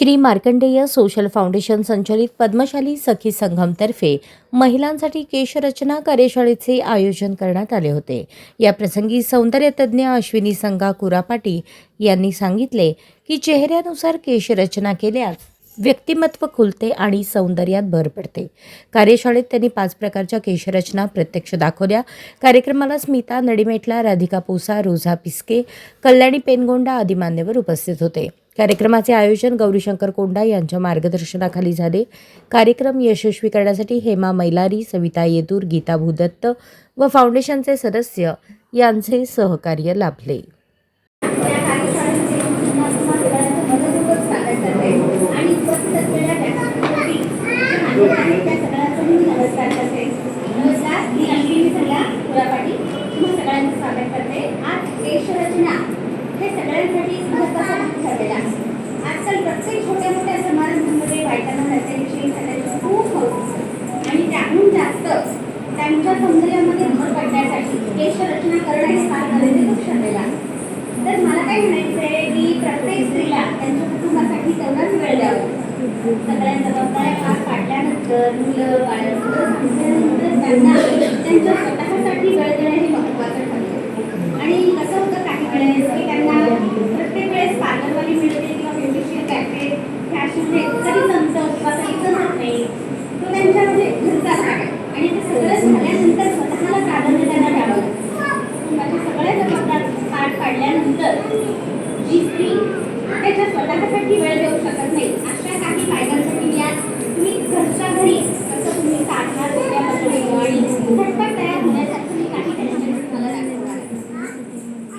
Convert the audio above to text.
Shri Markandeya social foundation संचलित पद्मशाली सखी संघमतर्फे महिलांसाठी केशरचना कार्यशाळेचे आयोजन करण्यात आले होते. या प्रसंगी सौंदर्यतज्ज्ञ अश्विनी संघा कुरापाटी यांनी सांगितले की चेहऱ्यानुसार केशरचना केल्यास व्यक्तिमत्व खुलते आणि सौंदर्यात भर पडते. कार्यशाळेत त्यांनी पाच प्रकारच्या केशरचना प्रत्यक्ष दाखवल्या. कार्यक्रमाला स्मिता नडीमेटला राधिका पोसा रोझा पिस्के कल्याणी पेनगोंडा आदी मान्यवर उपस्थित होते. कार्यक्रमाचे आयोजन गौरीशंकर कोंडा यांच्या मार्गदर्शनाखाली झाले. कार्यक्रम यशस्वी करण्यासाठी हेमा मैलारी सविता येदूर गीता भूदत्त व फाउंडेशनचे सदस्य यांचे सहकार्य लाभले. त्यांच्या सौंदर्यामध्ये भर पडण्यासाठी केशरचना करणं हे फार गरजेचं क्षण आहे. तर मला काय म्हणायचं आहे की प्रत्येक स्त्रीला त्यांच्या कुटुंबासाठी तेवढाच वेळ द्यावा. सगळ्या जबाबदाऱ्या पार पाडल्यानंतर मुलं बाळ सगळं त्यांना